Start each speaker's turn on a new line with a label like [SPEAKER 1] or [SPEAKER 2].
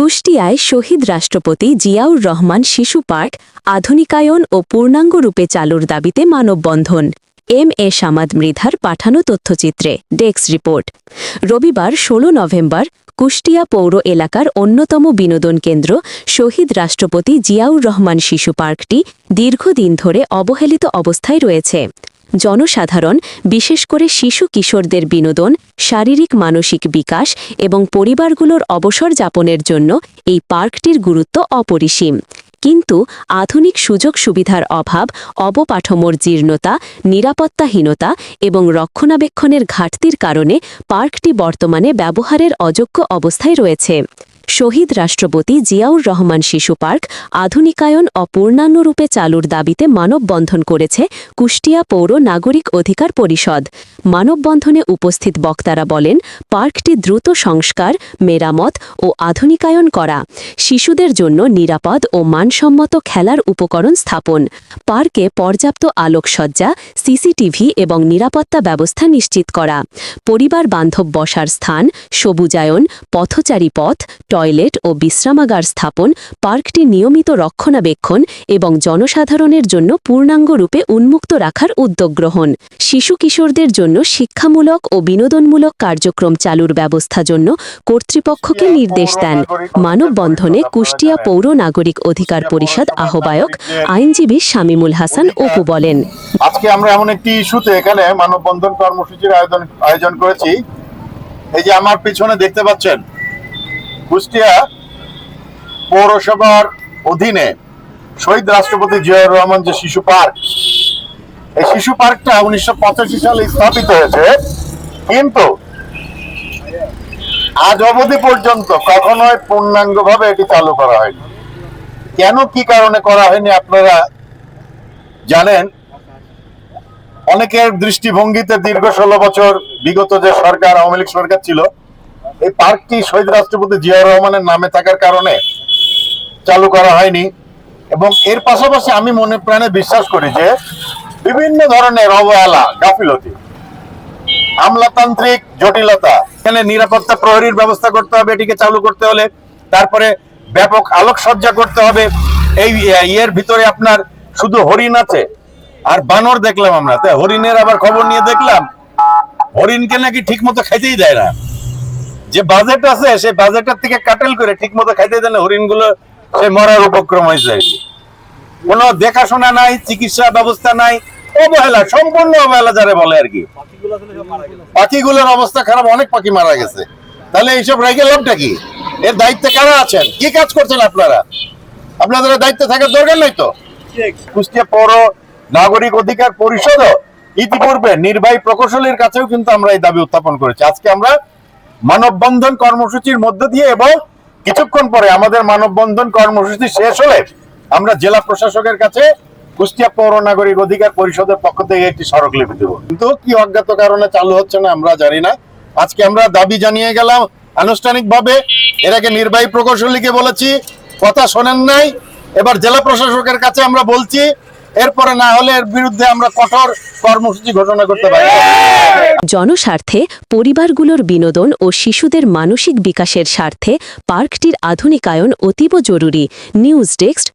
[SPEAKER 1] কুষ্টিয়ায় শহীদ রাষ্ট্রপতি জিয়াউর রহমান শিশু পার্ক, আধুনিকায়ন ও পূর্ণাঙ্গ রূপে চালুর দাবিতে মানববন্ধন। এম এ সামাদ মৃধার পাঠানো তথ্যচিত্রে, ডেস্ক রিপোর্ট। রবিবার ১৬ নভেম্বর, কুষ্টিয়া পৌর এলাকার অন্যতম বিনোদন কেন্দ্র শহীদ রাষ্ট্রপতি জিয়াউর রহমান শিশু পার্কটি দীর্ঘদিন ধরে অবহেলিত অবস্থায় রয়েছে। জনসাধারণ, বিশেষ করে শিশু কিশোরদের বিনোদন, শারীরিক মানসিক বিকাশ এবং পরিবারগুলোর অবসর যাপনের জন্য এই পার্কটির গুরুত্ব অপরিসীম। কিন্তু আধুনিক সুযোগ সুবিধার অভাব অবপাঠমর জীর্ণতা, নিরাপত্তাহীনতা এবং রক্ষণাবেক্ষণের ঘাটতির কারণে পার্কটি বর্তমানে ব্যবহারের অযোগ্য অবস্থায় রয়েছে। শহীদ রাষ্ট্রপতি জিয়াউর রহমান শিশু পার্ক আধুনিকায়ন ও পূর্ণাঙ্গরূপে চালুর দাবিতে মানববন্ধন করেছে কুষ্টিয়া পৌর নাগরিক অধিকার পরিষদ। মানববন্ধনে উপস্থিত বক্তারা বলেন, পার্কটি দ্রুত সংস্কার, মেরামত ও আধুনিকায়ন করা, শিশুদের জন্য নিরাপদ ও মানসম্মত খেলার উপকরণ স্থাপন, পার্কে পর্যাপ্ত আলোকসজ্জা, সিসিটিভি এবং নিরাপত্তা ব্যবস্থা নিশ্চিত করা পরিবার বান্ধব বসার স্থান, সবুজায়ন, পথচারী পথ টয়লেট ও বিশ্রামাগার স্থাপন, পার্কটি নিয়মিত রক্ষণাবেক্ষণ এবং জনসাধারণের জন্য পূর্ণাঙ্গ রূপে উন্মুক্ত রাখার উদ্যোগ গ্রহণ। শিশু কিশোরদের জন্য শিক্ষামূলক ও বিনোদনমূলক কার্যক্রম চালুর ব্যবস্থা জন্য কর্তৃপক্ষকে নির্দেশ দেন। মানববন্ধনে কুষ্টিয়া পৌর নাগরিক অধিকার পরিষদ আহ্বায়ক আইনজীবী শামিমুল হাসান অপু বলেন।
[SPEAKER 2] আজকে আমরা এমন একটি ইস্যুতে এখানে মানববন্ধন কর্মসূচির আয়োজন আয়োজন করেছি। এই যে আমার পিছনে দেখতে পাচ্ছেন কুষ্টিয়া পৌরসভার অধীনে শহীদ রাষ্ট্রপতি জিয়াউর রহমান যে শিশু পার্ক, এই শিশু পার্কটা উনিশশো পঁচাশি সালে স্থাপিত হয়েছে। কিন্তু আজ অবধি পর্যন্ত কখনোই পূর্ণাঙ্গভাবে এটি চালু করা হয়নি। কেন কি কারণে করা হয়নি আপনারা জানেন? অনেকের দৃষ্টিভঙ্গিতে দীর্ঘ ষোলো বছর বিগত যে সরকার, আওয়ামী লীগ সরকার ছিল এই পার্কটি শহীদ রাষ্ট্রপতি জিয়াউর রহমানের নামে থাকার কারণে চালু করা হয়নি। এবং এর পাশাপাশি আমি মনে প্রাণে বিশ্বাস করি যে বিভিন্ন ধরনের অবহেলা, গাফিলতি আমলাতান্ত্রিক জটিলতা, এখানে নিরাপত্তা প্রহরীর ব্যবস্থা করতে হবে, এটিকে চালু করতে হলে, তারপরে ব্যাপক আলোকসজ্জা করতে হবে। এই ইয়ের ভিতরে আপনার শুধু হরিণ আছে, আর বানর দেখলাম আমরা। হরিণের আবার খবর নিয়ে দেখলাম, হরিণকে নাকি ঠিক মতো খাইতেই দেয় না। যে বাজেট আছে, সেই বাজেটের থেকে কাটেল করে ঠিক মতো খাইতে দেয় না, হরিণগুলো সে মরার উপক্রম হয়েছে। কোনো দেখাশোনা নাই, চিকিৎসা ব্যবস্থা নাই, অবহেলা, সম্পূর্ণ অবহেলা যারা বলে আর কি। পাখিগুলোর অবস্থা খারাপ, অনেক পাখি মারা গেছে। তাহলে এইসব রেখে লাভটা কি? এর দায়িত্বে কারা আছেন? কি কাজ করছেন আপনারা? আপনাদের দায়িত্বে থাকার দরকার নাই তো? কুষ্টিয়া পৌর নাগরিক অধিকার পরিষদও ইতিপূর্বে নির্বাহী প্রকৌশলীর কাছেও কিন্তু আমরা এই দাবি উত্থাপন করেছি। আজকে আমরা মানববন্ধন কর্মসূচির মধ্য দিয়ে এবং কিছুক্ষণ পরে আমাদের মানববন্ধন কর্মসূচি শেষ হলে আমরা জেলা প্রশাসকের কাছে কুষ্টিয়া পৌর নাগরিক অধিকার পরিষদের পক্ষ থেকে একটি স্মারকলিপি দেব। কিন্তু কি অজ্ঞাত কারণে চালু হচ্ছে না আমরা জানি না। আজকে আমরা দাবি জানিয়ে গেলাম, আনুষ্ঠানিকভাবে এর আগে নির্বাহী প্রকৌশলীকে বলেছি, কথা শোনেন নাই। এবার জেলা প্রশাসকের কাছে আমরা বলছি এরপরে না হলে এর বিরুদ্ধে আমরা কঠোর কর্মসূচি ঘোষণা করতে পারি।
[SPEAKER 1] জনস্বার্থে পরিবারগুলোর বিনোদন ও শিশুদের মানসিক বিকাশের স্বার্থে পার্কটির আধুনিকায়ন অতীব জরুরি। News desk